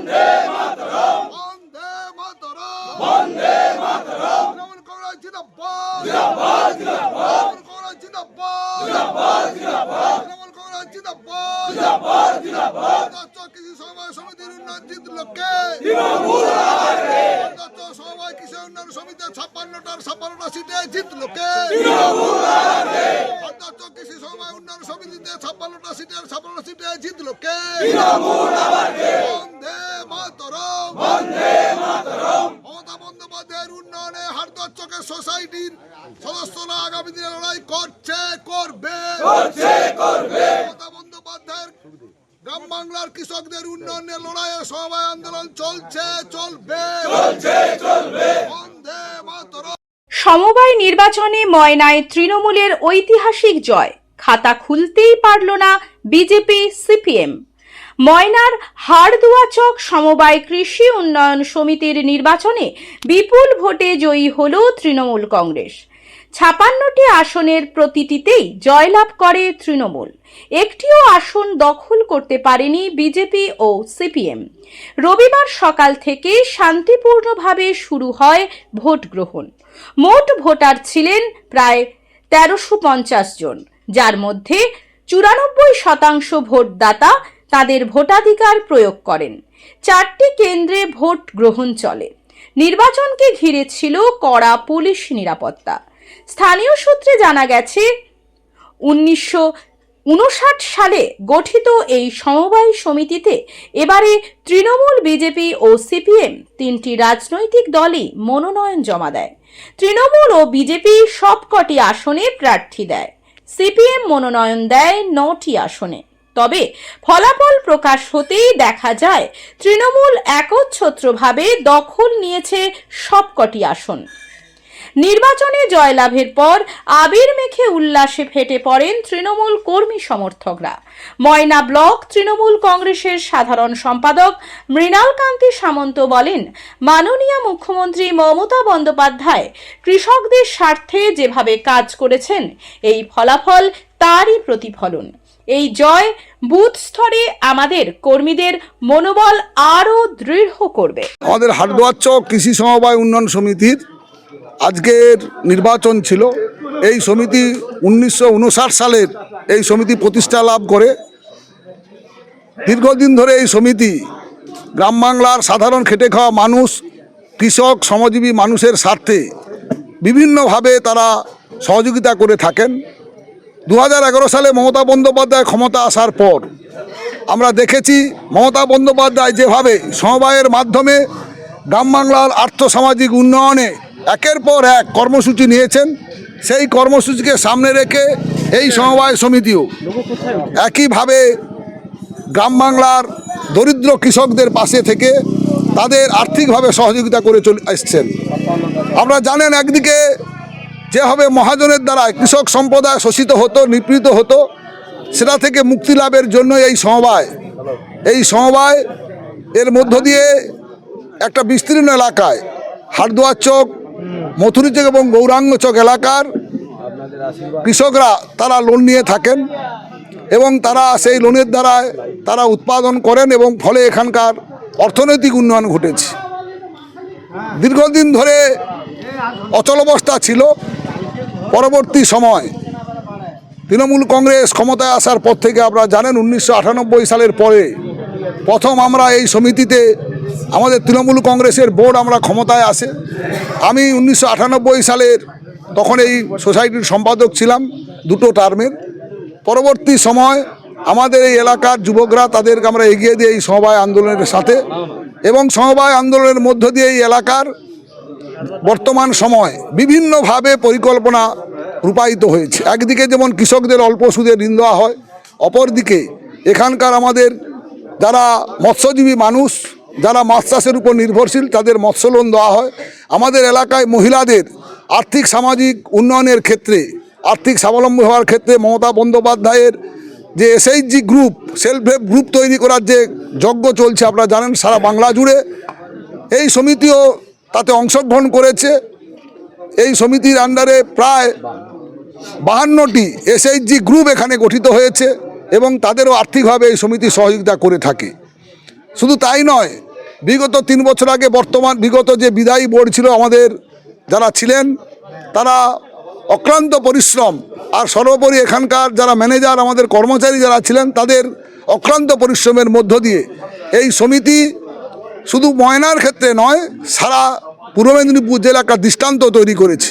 বন্দে মাতরম বন্দে মাতরম বন্দে মাতরম তৃণমূল কংগ্রেস জিন্দাবাদ জিন্দাবাদ জিন্দাবাদ তৃণমূল কংগ্রেস জিন্দাবাদ জিন্দাবাদ জিন্দাবাদ তৃণমূল কংগ্রেস জিন্দাবাদ জিন্দাবাদ জিন্দাবাদ দত্ত কৃষি সমবায় সমিতির উন্নয়ন লক্ষ্যে তৃণমূল আগে দত্ত সমবায় কৃষি উন্নয়ন সমিতি ছাপ্পান্নটার ছাপ্পান্নটা সিটে জিতলোকে তৃণমূল আগে দত্ত কৃষি সমবায় উন্নয়ন সমিতিতে ছাপ্পান্নটা সিটের ছাপ্পান্ন সিটে হারদচ্চকের সোসাইটির সদস্যরা আগামী দিনে লড়াই করছে করবে। মমতা বন্দ্যোপাধ্যায়ের গ্রাম বাংলার কৃষকদের উন্নয়নে লড়াইয়ে সবাই আন্দোলন চলছে চলবে। সমবায় নির্বাচনে ময়নায় তৃণমূলের ঐতিহাসিক জয়। খাতা খুলতেই পারল না বিজেপি সিপিএম। ময়নার হাড়দুয়াচক সমবায় কৃষি উন্নয়ন সমিতির নির্বাচনে বিপুল ভোটে জয়ী হল তৃণমূল কংগ্রেস। ছাপান্নটি আসনের প্রতিটিতেই জয়লাভ করে তৃণমূল। একটিও আসন দখল করতে পারেনি বিজেপি ও সিপিএম। রবিবার সকাল থেকে শান্তিপূর্ণভাবে শুরু হয় ভোট গ্রহণ। মোট ভোটার ছিলেন প্রায় তেরোশো পঞ্চাশ জন, যার মধ্যে চুরানব্বই শতাংশ ভোটদাতা তাদের ভোটাধিকার প্রয়োগ করেন। চারটি কেন্দ্রে ভোট গ্রহণ চলে। নির্বাচনকে ঘিরে ছিল কড়া পুলিশ নিরাপত্তা। স্থানীয় সূত্রে জানা গেছে, উনিশশো উনষাট সালে গঠিত এই সমবায় সমিতিতে এবারে তৃণমূল বিজেপি ও সিপিএম তিনটি রাজনৈতিক দলই মনোনয়ন জমা দেয়। তৃণমূল ও বিজেপি সবকটি আসনে প্রার্থী দেয়। সিপিএম মনোনয়ন দেয় নটি আসনে। তবে ফলাফল প্রকাশ হতেই দেখা যায়, তৃণমূল একচ্ছত্রভাবে দখল নিয়েছে সবকটি আসন। নির্বাচনে জয়লাভের পর আবির মেখে উল্লাসে ফেটে পড়েন তৃণমূল কর্মী সমর্থকরা। ময়না ব্লক তৃণমূল কংগ্রেসের সাধারণ সম্পাদক মৃণাল কান্তি সামন্ত বলেন, মাননীয় মুখ্যমন্ত্রী মমতা বন্দ্যোপাধ্যায় কৃষকদের স্বার্থে যেভাবে কাজ করেছেন, এই ফলাফল তারই প্রতিফলন। এই জয় বুথ স্তরে আমাদের কর্মীদের মনোবল আরও দৃঢ় করবে। আমাদের হাটদোয়ার চক কৃষি সমবায় উন্নয়ন সমিতির আজকের নির্বাচন ছিল। এই সমিতি উনিশশো উনষাট সালের এই সমিতি প্রতিষ্ঠা লাভ করে। দীর্ঘদিন ধরে এই সমিতি গ্রাম বাংলার সাধারণ খেটে খাওয়া মানুষ, কৃষক, শ্রমজীবী মানুষের স্বার্থে বিভিন্নভাবে তারা সহযোগিতা করে থাকেন। দু হাজার এগারো সালে মমতা বন্দ্যোপাধ্যায় ক্ষমতা আসার পর আমরা দেখেছি মমতা বন্দ্যোপাধ্যায় যেভাবে সমবায়ের মাধ্যমে গ্রাম বাংলার আর্থসামাজিক উন্নয়নে একের পর এক কর্মসূচি নিয়েছেন, সেই কর্মসূচিকে সামনে রেখে এই সমবায় সমিতিও একইভাবে গ্রাম বাংলার দরিদ্র কৃষকদের পাশে থেকে তাদের আর্থিকভাবে সহযোগিতা করে চলে আসছেন আপনারা জানেন একদিকে যেভাবে মহাজনের দ্বারা কৃষক সম্প্রদায় শোষিত হতো, নিপীড়িত হতো, সেটা থেকে মুক্তি লাভের জন্য এই সমবায়। এই সমবায় এর মধ্য দিয়ে একটা বিস্তীর্ণ এলাকায়, হারদুয়ার চক, মথুরি চক এবং গৌরাঙ্গ চক এলাকার কৃষকরা তারা লোন নিয়ে থাকেন এবং তারা সেই লোনের দ্বারায় তারা উৎপাদন করেন এবং ফলে এখানকার অর্থনৈতিক উন্নয়ন ঘটেছে। দীর্ঘদিন ধরে অচলাবস্থা ছিল। পরবর্তী সময় তৃণমূল কংগ্রেস ক্ষমতায় আসার পর থেকে আপনারা জানেন উনিশশো আটানব্বই সালের পরে প্রথম আমরা এই সমিতিতে আমাদের তৃণমূল কংগ্রেসের বোর্ড আমরা ক্ষমতায় আসে। আমি উনিশশো আটানব্বই সালের তখন এই সোসাইটির সম্পাদক ছিলাম দুটো টার্মের। পরবর্তী সময় আমাদের এই এলাকার যুবকরা তাদেরকে আমরা এগিয়ে দিই এই সমবায় আন্দোলনের সাথে এবং সমবায় আন্দোলনের মধ্য দিয়ে এই এলাকার বর্তমান সময় বিভিন্নভাবে পরিকল্পনা রূপায়িত হয়েছে। একদিকে যেমন কৃষকদের অল্প সুদে ঋণ দেওয়া হয়, অপরদিকে এখানকার আমাদের যারা মৎস্যজীবী মানুষ, যারা মাছ চাষের উপর নির্ভরশীল, তাদের মৎস্য লোন দেওয়া হয়। আমাদের এলাকায় মহিলাদের আর্থিক সামাজিক উন্নয়নের ক্ষেত্রে, আর্থিক স্বাবলম্বী হওয়ার ক্ষেত্রে মমতা বন্দ্যোপাধ্যায়ের যে SHG group self help group তৈরি করার যে যজ্ঞ চলছে, আপনারা জানেন সারা বাংলা জুড়ে। এই সমিতিও তাতে অংশগ্রহণ করেছে। এই সমিতির আন্ডারে প্রায় বাহান্নটি এসএইচজি গ্রুপ এখানে গঠিত হয়েছে এবং তাদেরও আর্থিকভাবে এই সমিতি সহযোগিতা করে থাকে। শুধু তাই নয়, বিগত তিন বছর আগে বর্তমান বিগত যে বিদায়ী বোর্ড ছিল আমাদের যারা ছিলেন, তারা অক্লান্ত পরিশ্রম আর সর্বোপরি এখানকার যারা ম্যানেজার, আমাদের কর্মচারী যারা ছিলেন, তাদের অক্লান্ত পরিশ্রমের মধ্য দিয়ে এই সমিতি শুধু ময়নার ক্ষেত্রে নয়, সারা পূর্ব মেদিনীপুর জেলা একটা দৃষ্টান্ত তৈরি করেছে।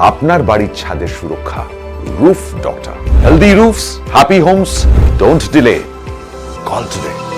আপনার বাড়ির ছাদের সুরক্ষা roof doctor healthy roofs happy homes don't delay call today